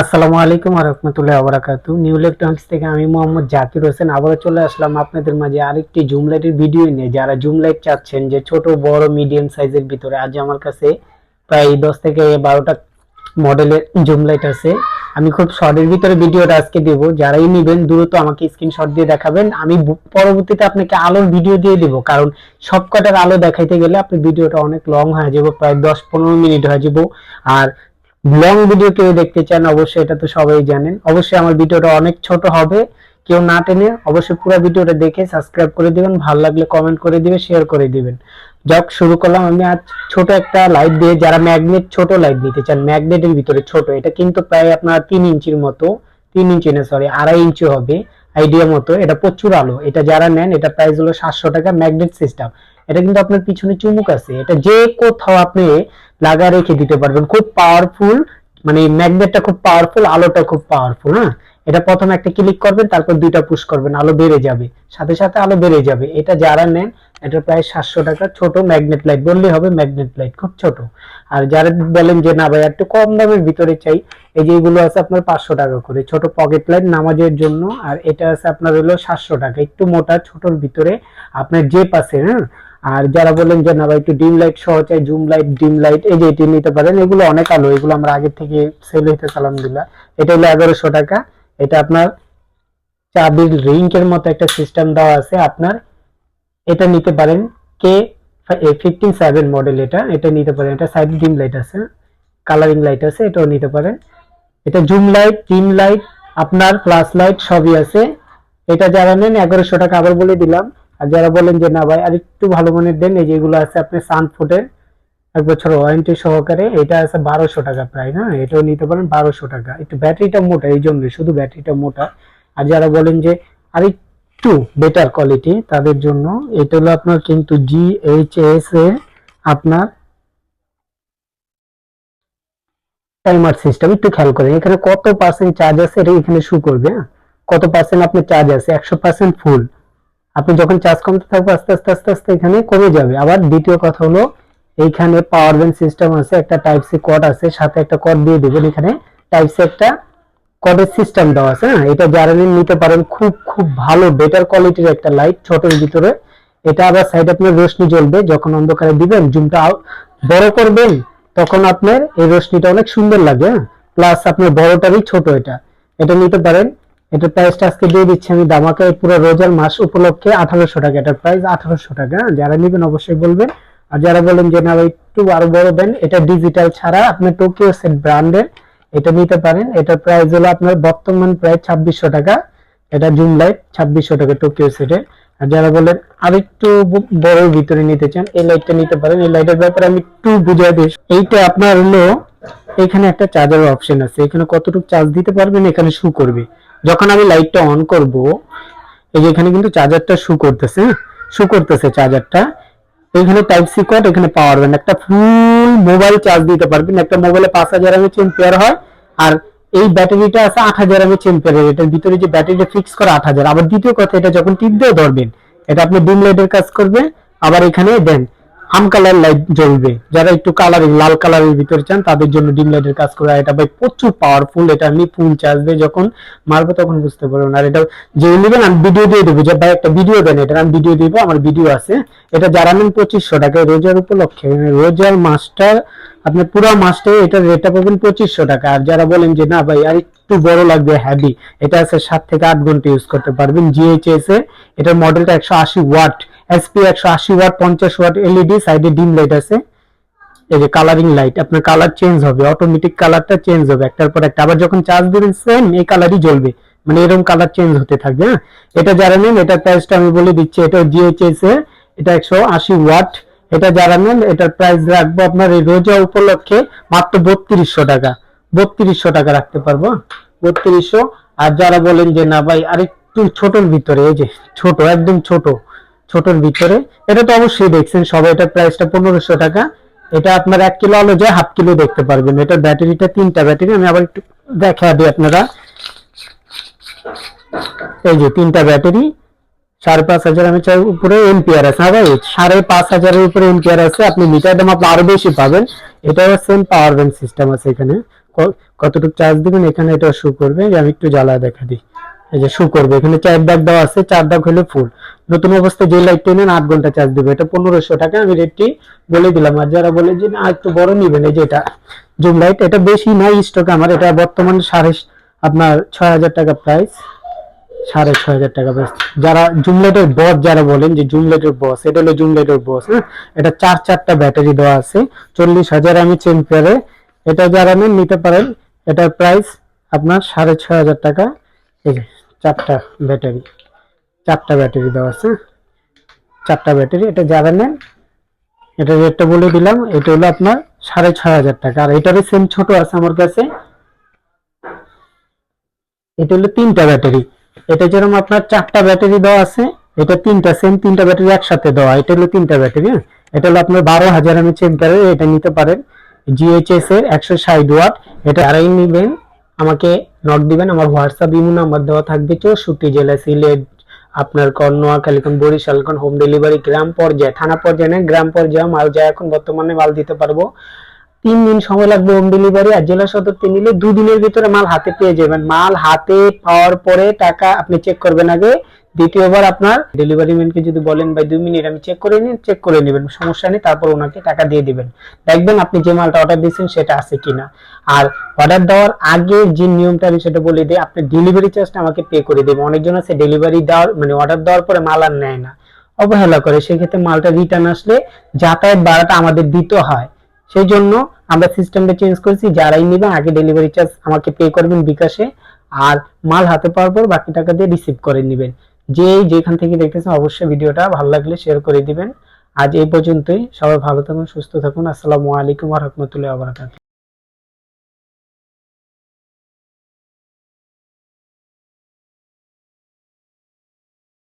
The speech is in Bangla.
আসসালামু আলাইকুম রহমতুল্লাহ আবরাকাতু নিউ ইলেকট্রনিক্স থেকে আমি মোহাম্মদ জাকির হোসেন আবারও চলে আসলাম আপনাদের মাঝে আরেকটি জুম লাইটের ভিডিও নিয়ে। যারা জুম লাইট চাচ্ছেন যে ছোট, বড় মিডিয়াম সাইজের ভিতরে, আজ আমার কাছে প্রায় দশ থেকে বারোটা মডেলের জুম লাইট আছে। আমি খুব শর্টের ভিতরে ভিডিওটা আজকে দেব। যারাই নেবেন, দ্রুত আমাকে স্ক্রিনশট দিয়ে দেখাবেন। আমি পরবর্তীতে আপনাকে আলোর ভিডিও দিয়ে দিব। কারণ সব কটার আলো দেখাইতে গেলে আপনি ভিডিওটা অনেক লং হয়ে যাবে, প্রায় দশ পনেরো মিনিট হয়ে যাব। আর লং ভিডিও কেউ দেখতে চান অবশ্যই এটা তো সবাই জানেন। অবশ্যই আমার ভিডিওটা অনেক ছোট হবে। কেউ না টেনে অবশ্যই পুরো ভিডিওটা দেখে সাবস্ক্রাইব করে দিবেন, ভালো লাগলে কমেন্ট করে দিবেন শেয়ার করে দিবেন। যাক, শুরু করলাম আমি আজ ছোট একটা লাইট দিয়ে, যারা ম্যাগনেট ছোট লাইট নিতে চান ম্যাগনেটের ভিতরে ছোট, এটা কিন্তু প্রায় আপনার তিন ইঞ্চির মতো, তিন ইঞ্চি না সরি আড়াই ইঞ্চি হবে আইডিয়া মতো। এটা প্রচুর আলো, এটা যারা নেন, এটা প্রাইস হলো সাতশো টাকা ম্যাগনেট সিস্টেম এটা কিন্তু আপনার পিছনে চুমুক আছে। এটা যে কোথাও আপনি লাগা রেখে দিতে পারবেন। খুব পাওয়ারফুল মানে ম্যাগনেটটা খুব পাওয়ারফুল আলোটা খুব পাওয়ারফুল হ্যাঁ? এটা প্রথমে একটা ক্লিক করবেন, তারপর দুইটা পুশ করবেন, আলো বেড়ে যাবে। সাথে সাথে আলো বেড়ে যাবে। এটা যারা নেন, এটা প্রায় সাতশো টাকা, ছোট ম্যাগনেট লাইট বললেই হবে ম্যাগনেট লাইট খুব ছোট। আর যারা বলেন যে, না ভাই, একটু কম দামের ভিতরে চাই। এই যেগুলো আছে আপনার পাঁচশো টাকা করে, ছোট পকেট লাইট নামাজের জন্য। আর এটা আছে আপনার হলো সাতশো টাকা, একটু মোটা, ছোটর ভিতরে। আপনার যে পাশে হ্যাঁ? আর যারা বলেন যে, না ভাই, একটু ডিম লাইট সহ চাই, জুম লাইট ডিম লাইট এই যে এটি নিতে পারেন, এগুলো অনেক আলো, এগুলো আমরা আগে থেকে সেল হইতে আলহামদুলিল্লাহ। এটা হলো এগারোশো টাকা। এটা আপনার চাবির রিং এর মতো একটা সিস্টেম দেওয়া আছে, আপনার এটা নিতে পারেন কে ফিফটিন সেভেন মডেল এটা এটা নিতে পারেন। এটা সাইড ডিম লাইট আছে কালারিং লাইট আছে, এটাও নিতে পারেন। এটা জুম লাইট ডিম লাইট আপনার ফ্লাশ লাইট সবই আছে। এটা যারা নেন, এগারোশো টাকা, আবার বলে দিলাম আর যারা বলেন যে, না ভাই, আর একটু ভালো মানের দেন, এই যেগুলো আছে আপনি সানফুটের এক বছর ওয়ারেন্টি সহকারে, এটা আছে বারোশো টাকা প্রায়, না? এটাও নিতে পারেন বারোশো টাকা। একটু ব্যাটারিটা মোটা, এই জন্য শুধু ব্যাটারিটা মোটা। আর যারা বলেন যে, আর একটু বেটার কোয়ালিটি তাদের জন্য এটা হলো আপনার কিন্তু জি এইচ এস এ আপনার টাইমার সিস্টেম একটু খেয়াল করেন, এখানে কত পার্সেন্ট চার্জ আছে, এটা এখানে শু করবে হ্যাঁ? কত পার্সেন্ট আপনার চার্জ আছে? একশো পার্সেন্ট ফুল আপনি যখন চার্জ কমতে থাকবে, আস্তে আস্তে আস্তে আস্তে এখানে কমে যাবে। আবার দ্বিতীয় কথা হলো, এইখানে পাওয়ার ব্যাংক সিস্টেম আছে, একটা টাইপ সি কোড আছে, সাথে একটা কোড দিয়ে দিবেন। এখানে টাইপ সি একটা কোডের সিস্টেম দেওয়া আছে হ্যাঁ? এটা যারা নিতে পারেন খুব খুব ভালো বেটার কোয়ালিটির একটা লাইট ছোটর ভিতরে। এটা আবার সাইড আপনার রোশনি জ্বলবে, যখন অন্ধকারে দিবেন জুমটা বড় করবেন, তখন আপনার এই রোশনিটা অনেক সুন্দর লাগে প্লাস আপনার বড়টারই ছোট এটা। এটা নিতে পারেন এটা প্রাইসটা আজকে দিয়ে দিচ্ছি আমি দামাকে পুরো রোজার মাস উপলক্ষে আঠারোশো টাকা। এটার প্রাইস আঠারোশো টাকা? যারা নেবেন অবশ্যই বলবেন। আর যারা বলেন যে, না একটু আরও বড় দেন, এটা ডিজিটাল ছাড়া আপনি টোকিও সেট ব্র্যান্ডের এটা নিতে পারেন। এটার প্রাইস হলো আপনার বর্তমান প্রায় ছাব্বিশশো টাকা। এটা জুম লাইট ছাব্বিশশো টাকা টোকিও সেটে আর যারা বলেন আরেকটু ব- বড় ভিতরে নিতে চান, এই লাইটটা নিতে পারেন। এই লাইটের ব্যাপারে আমি একটু বুঝাই দিই। এইটা আপনার হলো, এখানে একটা চার্জার অপশন আছে। এখানে কতটুকু চার্জ দিতে পারবেন, এখানে শু করবে। যখন আমি লাইটটা অন করব, এই যে এখানে কিন্তু চার্জারটা শু করতেছে শু করতেছে চার্জারটা এখানে টাইপ সি কোড এখানে পাওয়ার ব্যাংক একটা ফুল মোবাইল চার্জ দিতে পারবেন। একটা মোবাইলে পাঁচ হাজার এমএচ এম্পিয়ার হয়, আর এই ব্যাটারিটা আছে আট হাজার এমএচ এম্পিয়ারের এটার ভিতরে যে ব্যাটারিটা ফিক্স করা আট হাজার। আবার দ্বিতীয় কথা, এটা যখন টিপ দিয়ে ধরবেন, এটা আপনি ডিম লাইটের কাজ করবে, আবার এখানে দেন। আম কালার লাইট জ্বলবে। যারা একটু কালারিং লাল কালারের ভিতরে চান, তাদের জন্য ডিম লাইটের কাজ করে এটা ভাই প্রচুর পাওয়ারফুল এটা আমি ফুল চার্জ দিয়ে যখন মারবো তখন বুঝতে পারবেন। আর এটা যে নেবেন, আমি ভিডিও দিয়ে দেবো। যে ভাই একটা ভিডিও দেন এটা আমি ভিডিও দিব, আমার ভিডিও আছে। এটা যারা নেন পঁচিশশো টাকায়, রোজার উপলক্ষে। মানে রোজার মাসটা, আপনার পুরো মাসটাই এটার রেটটা পাবেন পঁচিশশো টাকা। আর যারা বলেন যে, না ভাই, আর একটু বড় লাগবে হ্যাভি এটা আছে সাত থেকে আট ঘণ্টা ইউজ করতে পারবেন। জিএইচএস এর এটার মডেলটা একশো আশি ওয়াট এসপি একশো আশি ওয়াট, পঞ্চাশ ওয়াট এলইডি সাইডে ডিম লাইট আছে। এই যে কালারিং লাইট আপনার কালার চেঞ্জ হবে অটোমেটিক কালারটা চেঞ্জ হবে, একটার পর একটা। আবার যখন চার্জ দিবেন সেম এই কালারই জ্বলবে। মানে এরকম কালার চেঞ্জ হতে থাকবে হ্যাঁ? এটা যারা নেন এটার প্রাইসটা আমি বলে দিচ্ছি, এটা জিএইচএস এর, এটা একশো আশি ওয়াট। এটা যারা নেন, এটার প্রাইস রাখব আপনার এই রোজা উপলক্ষে মাত্র বত্রিশশো টাকা। বত্রিশশো টাকা রাখতে পারব বত্রিশশো। আর যারা বলেন যে, না ভাই, আরেকটু ছোটর ভিতরে, এই যে ছোট, একদম ছোট। ছোটর ভিতরে। এটা তো অবশ্যই দেখছেন সবাই, এটার প্রাইসটা পনেরোশো টাকা। এটা আপনার এক কিলো আলো যায় হাফ কিলো দেখতে পারবেন। এটার ব্যাটারিটা তিনটা ব্যাটারি। আমি আবার একটু দেখা দিই আপনারা। এই যে তিনটা ব্যাটারি। সাড়ে পাঁচ হাজার আমি চাই উপরে এম্পিয়ার আছে। হ্যাঁ সাড়ে পাঁচ হাজারের উপরে এম্পিয়ার আছে। আপনি মিটার দাম আপনি আরও বেশি পাবেন। এটাও সেম পাওয়ার ব্যাংক সিস্টেম আছে এখানে। কতটুকু চার্জ দিবেন এখানে এটা শু করবে। আমি একটু জ্বালা দেখা দিই। এই যে শু করবে। এখানে চার দাগ দেওয়া আছে, চার দাগ হলে ফুল নতুন অবস্থায় যে লাইটটা নেন, আট ঘণ্টা চার্জ দিবে। এটা পনেরোশো টাকা, আমি রেটটি বলে দিলাম। আর যারা বলে যে, না, একটু বড় নিবেন, এই যে এটা জুম লাইট এটা বেশি নাই স্টক আমার। এটা বর্তমানে সাড়ে আপনার ছয় হাজার টাকা প্রাইস সাড়ে ছয় হাজার টাকা প্রাইস যারা জুমলেটের বস যারা বলেন যে জুম জুমলেটের বস এটা হলো জুমলেটের বস হ্যাঁ? এটা চার চারটা ব্যাটারি দেওয়া আছে, চল্লিশ হাজার আমি চেন পেয়ারে এটা যারা নেন, নিতে পারেন, এটার প্রাইস আপনার সাড়ে ছয় হাজার টাকা। এই যে, চারটা ব্যাটারি চারটা ব্যাটারি দেওয়া আছে। চারটা ব্যাটারি, এটা যারা নেন এটা রেটটা বলে দিলাম, এটা হলো আপনার সাড়ে ছয় হাজার টাকা। আর এটারও সেম ছোট আছে আমার কাছে। এটা হলো তিনটা ব্যাটারি। এটা যেরকম আপনার চারটা ব্যাটারি দেওয়া আছে, এটা তিনটা সেম তিনটা ব্যাটারি একসাথে দেওয়া। এটা হলো তিনটা ব্যাটারি হ্যাঁ? এটা হলো আপনার বারো হাজার আমি চেম্পারে এটা নিতে পারেন। জিএইচএস এর একশো ষাট ওয়াট, এটা আড়াই নিবেন। আমাকে নোট দিবেন, আমার হোয়াটসঅ্যাপ ইমো নাম্বার দেওয়া থাকবে চৌষট্টি জেলা সিলেট আপনার কন নোয়াখালী কোন বরিশাল কোন হোম ডেলিভারি গ্রাম পর্যায়ে, থানা পর্যায়ে নেই গ্রাম পর্যায়ে মাল যায় এখন বর্তমানে মাল দিতে পারব। তিন দিন সময় লাগবে হোম ডেলিভারি আর জেলা সদরতে নিলে দুদিনের ভিতরে মাল হাতে পেয়ে যাবেন। মাল হাতে পাওয়ার পরে টাকা আপনি চেক করবেন আগে। দ্বিতীয়বার আপনার ডেলিভারি ম্যানকে যদি বলেন, ভাই, দুই মিনিট, আমি চেক করে নিন চেক করে নেবেন, সমস্যা নেই। তারপর ওনাকে টাকা দিয়ে দিবেন। দেখবেন আপনি যে মালটা অর্ডার দিয়েছেন, সেটা আছে কিনা। আর অর্ডার দেওয়ার আগে যে নিয়মটা আমি সেটা বলে দিই, আপনি ডেলিভারি চার্জটা আমাকে পে করে দেবেন। অনেকজন আছে ডেলিভারি দেওয়ার মানে অর্ডার দেওয়ার পরে মাল আর নেয় না। অবহেলা করে। সেক্ষেত্রে মালটা রিটার্ন আসলে যাতায়াত ভাড়াটা আমাদের দিতে হয়। সেই জন্য আমরা সিস্টেমটা চেঞ্জ করেছি, যারাই নেবেন আগে ডেলিভারি চার্জ আমাকে পে করবেন বিকাশে আর মাল হাতে পাওয়ার পর বাকি টাকা দিয়ে রিসিভ করে নেবেন। যে যেখান থেকে দেখতেছেন অবশ্যই ভিডিওটা ভালো লাগলে শেয়ার করে দিবেন। আজ এই পর্যন্তই। সবাই ভালো থাকুন, সুস্থ থাকুন। আসসালামু আলাইকুম রাহমাতুল্লাহি ওয়া বারাকাতুহু।